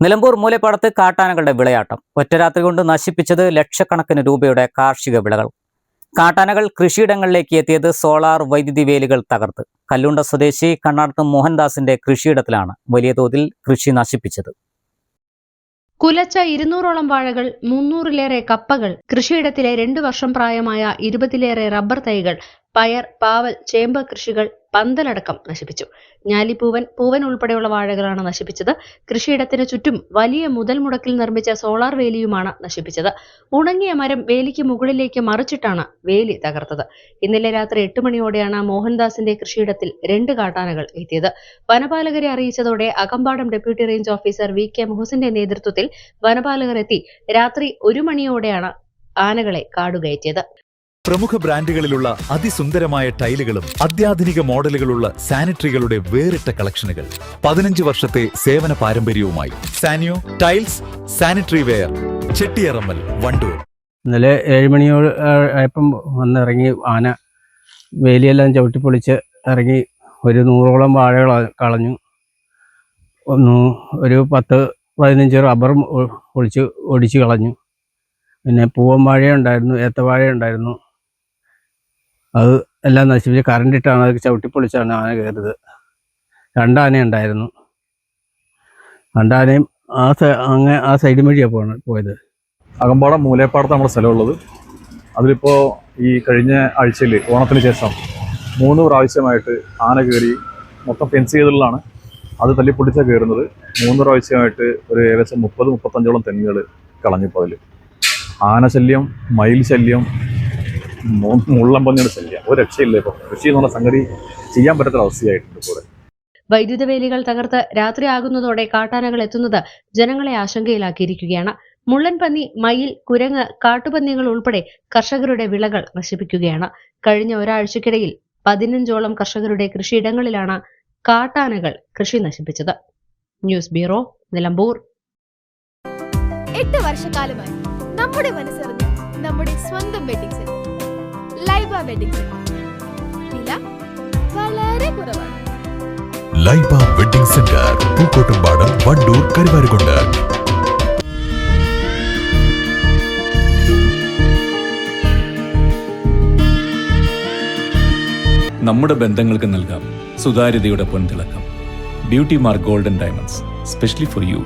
നിലമ്പൂർ മൂലപ്പാടത്ത് കാട്ടാനകളുടെ വിളയാട്ടം. ഒറ്റരാത്രി കൊണ്ട് നശിപ്പിച്ചത് ലക്ഷക്കണക്കിന് രൂപയുടെ കാർഷിക വിളകൾ. കാട്ടാനകൾ കൃഷിയിടങ്ങളിലേക്ക് എത്തിയത് സോളാർ വൈദ്യുതി വേലികൾ തകർത്ത്. കല്ലുണ്ട സ്വദേശി കണ്ണാടത്ത് മോഹൻദാസിന്റെ കൃഷിയിടത്തിലാണ് വലിയ തോതിൽ കൃഷി നശിപ്പിച്ചത്. കുലച്ച ഇരുന്നൂറോളം വാഴകൾ മുന്നൂറിലേറെ കപ്പകൾ കൃഷിയിടത്തിലെ രണ്ടു വർഷം പ്രായമായ ഇരുപതിലേറെ റബ്ബർ തൈകൾ പയർ പാവൽ ചേമ്പ് കൃഷികൾ പന്തലടക്കം നശിപ്പിച്ചു. ഞാലിപ്പൂവൻ പൂവൻ ഉൾപ്പെടെയുള്ള വാഴകളാണ് നശിപ്പിച്ചത്. കൃഷിയിടത്തിന് ചുറ്റും വലിയ മുതൽ മുടക്കിൽ നിർമ്മിച്ച സോളാർ വേലിയുമാണ് നശിപ്പിച്ചത്. ഉണങ്ങിയ മരം വേലിക്ക് മുകളിലേക്ക് മറിച്ചിട്ടാണ് വേലി തകർത്തത്. ഇന്നലെ രാത്രി എട്ട് മണിയോടെയാണ് മോഹൻദാസിന്റെ കൃഷിയിടത്തിൽ രണ്ട് കാട്ടാനകൾ എത്തിയത്. വനപാലകരെ അറിയിച്ചതോടെ Akampadam deputy range officer V K മുഹസിന്റെ നേതൃത്വത്തിൽ വനപാലകർ എത്തി. രാത്രി ഒരു മണിയോടെയാണ് ആനകളെ കാടുകയറ്റിയത്. പ്രമുഖ ബ്രാൻഡുകളിലുള്ള അതിസുന്ദരമായ ടൈലുകളും അത്യാധുനിക മോഡലുകളുള്ള സാനിറ്ററികളുടെ വേറിട്ട കളക്ഷനുകൾ. പതിനഞ്ച് വർഷത്തെ സേവന പാരമ്പര്യവുമായി. Saniyo tiles sanitary ware Chettiyarammal Wandoor. ഇന്നലെ ഏഴുമണിയോട് ആയപ്പം വന്നിറങ്ങി ആന വേലിയെല്ലാം ചവിട്ടിപ്പൊളിച്ച് ഇറങ്ങി ഒരു നൂറോളം വാഴകൾ കളഞ്ഞു. ഒന്ന് ഒരു പത്ത് പതിനഞ്ച് റബ്ബറും ഒളിച്ച് ഒടിച്ച് കളഞ്ഞു. പിന്നെ പൂവൻ വാഴ ഉണ്ടായിരുന്നു ഏത്തവാഴ ഉണ്ടായിരുന്നു അത് എല്ലാം നശിപ്പിച്ച് കറണ്ടിട്ടാണ് അത് ചവിട്ടിപ്പൊളിച്ചാണ് ആന കയറിയത്. രണ്ടാന ഉണ്ടായിരുന്നു. രണ്ടാനയും ആ സൈ- അങ്ങ് ആ സൈഡ് വഴിയാണ് പോണ പോയത്. അകമ്പാടം മൂലേപ്പാടത്ത് നമ്മുടെ സ്ഥലമുള്ളത്. അതിലിപ്പോൾ ഈ കഴിഞ്ഞ ആഴ്ചയിൽ ഓണത്തിന് ശേഷം മൂന്ന് പ്രാവശ്യമായിട്ട് ആന കയറി മൊത്തം ഫെൻസ് ചെയ്തുള്ളതാണ് അത് തല്ലിപ്പൊടിച്ചാൽ കയറുന്നത്. മൂന്ന് പ്രാവശ്യമായിട്ട് ഒരു ഏകദേശം മുപ്പത് മുപ്പത്തഞ്ചോളം തെങ്ങുകൾ കളഞ്ഞിപ്പോൾ അതിൽ ആന ശല്യം മയിൽ ശല്യം മു- മുള്ളമ്പന്നിയുടെ ശല്യം. ഒരു രക്ഷയില്ല ഇപ്പോൾ കൃഷി എന്നുള്ള സംഗതി ചെയ്യാൻ പറ്റാത്ത അവസ്ഥയായിട്ടുണ്ട് കൂടെ. വൈദ്യുത വേലികൾ തകർത്ത് രാത്രിയാകുന്നതോടെ കാട്ടാനകൾ എത്തുന്നത് ജനങ്ങളെ ആശങ്കയിലാക്കിയിരിക്കുകയാണ്. മുള്ളൻ പന്നി മയിൽ കുരങ്ങ് കാട്ടുപന്നികൾ ഉൾപ്പെടെ കർഷകരുടെ വിളകൾ നശിപ്പിക്കുകയാണ്. കഴിഞ്ഞ ഒരാഴ്ചക്കിടയിൽ പതിനഞ്ചോളം കർഷകരുടെ കൃഷിയിടങ്ങളിലാണ് കാട്ടാനകൾ കൃഷി നശിപ്പിച്ചത്. News bureau Nilambur. എട്ട് വർഷക്കാലമായി നമ്മുടെ മനസ്സറിഞ്ഞ് നമ്മുടെ സ്വന്തം വെഡിങ് സെന്റർ. ലൈബ വെഡിംഗ് വില വളരെ കുറവാണ്. Laiba wedding centre Pookkottumpadam Wandoor Karuvarakundu. നമ്മുടെ ബന്ധങ്ങൾക്ക് നൽകാം സുതാര്യതയുടെ പൊൻതിളക്കം. Beauty mark golden diamonds specially for you